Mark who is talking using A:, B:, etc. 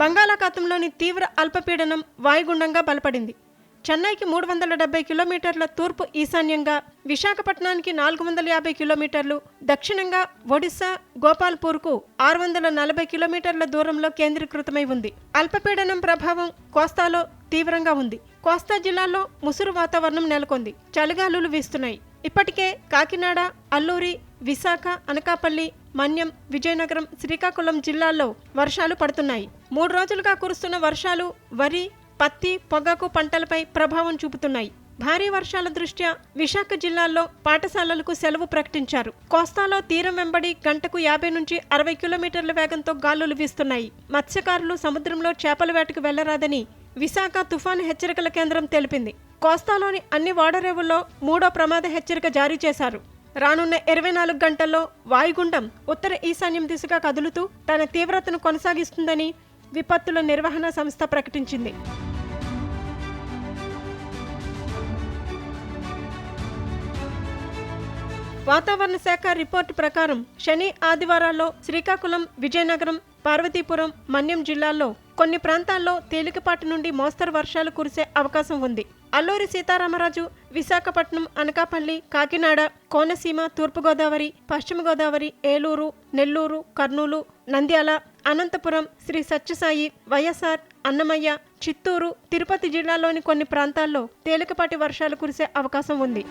A: బంగాళాఖాతంలోని తీవ్ర అల్పపీడనం వాయుగుండంగా బలపడింది. చెన్నైకి మూడు వందల డెబ్బై కిలోమీటర్ల తూర్పు ఈశాన్యంగా విశాఖపట్నానికి నాలుగు వందల యాభై కిలోమీటర్లు దక్షిణంగా ఒడిశా గోపాల్పూర్కు ఆరు వందల నలభై కిలోమీటర్ల దూరంలో కేంద్రీకృతమై ఉంది. అల్పపీడనం ప్రభావం కోస్తాలో తీవ్రంగా ఉంది. కోస్తా జిల్లాలో ముసురు వాతావరణం నెలకొంది. చలిగాలులు వీస్తున్నాయి. ఇప్పటికే కాకినాడ అల్లూరి విశాఖ అనకాపల్లి మన్యం విజయనగరం శ్రీకాకుళం జిల్లాల్లో వర్షాలు పడుతున్నాయి. మూడు రోజులుగా కురుస్తున్న వర్షాలు వరి పత్తి పొగాకు పంటలపై ప్రభావం చూపుతున్నాయి. భారీ వర్షాల దృష్ట్యా విశాఖ జిల్లాల్లో పాఠశాలలకు సెలవు ప్రకటించారు. కోస్తాలో తీరం వెంబడి గంటకు యాభై నుంచి అరవై కిలోమీటర్ల వేగంతో గాలులు వీస్తున్నాయి. మత్స్యకారులు సముద్రంలో చేపల వేటకు వెళ్ళరాదని విశాఖ తుఫాను హెచ్చరికల కేంద్రం తెలిపింది. కోస్తాలోని అన్ని వాడరేవుల్లో మూడో ప్రమాద హెచ్చరిక జారీ చేశారు. రానున్న ఇరవై నాలుగు గంటల్లో వాయుగుండం ఉత్తర ఈశాన్యం దిశగా కదులుతూ తన తీవ్రతను కొనసాగిస్తుందని విపత్తుల నిర్వహణ సంస్థ ప్రకటించింది. వాతావరణ శాఖ రిపోర్టు ప్రకారం శని ఆదివారాల్లో శ్రీకాకుళం విజయనగరం పార్వతీపురం మన్యం జిల్లాల్లో కొన్ని ప్రాంతాల్లో తేలికపాటి నుండి మోస్తరు వర్షాలు కురిసే అవకాశం ఉంది. అల్లూరి సీతారామరాజు విశాఖపట్నం అనకాపల్లి కాకినాడ కోనసీమ తూర్పుగోదావరి పశ్చిమ గోదావరి ఏలూరు నెల్లూరు కర్నూలు నంద్యాల అనంతపురం శ్రీ సత్యసాయి వైఎస్ఆర్ అన్నమయ్య చిత్తూరు తిరుపతి జిల్లాలోని కొన్ని ప్రాంతాల్లో తేలికపాటి వర్షాలు కురిసే అవకాశం ఉంది.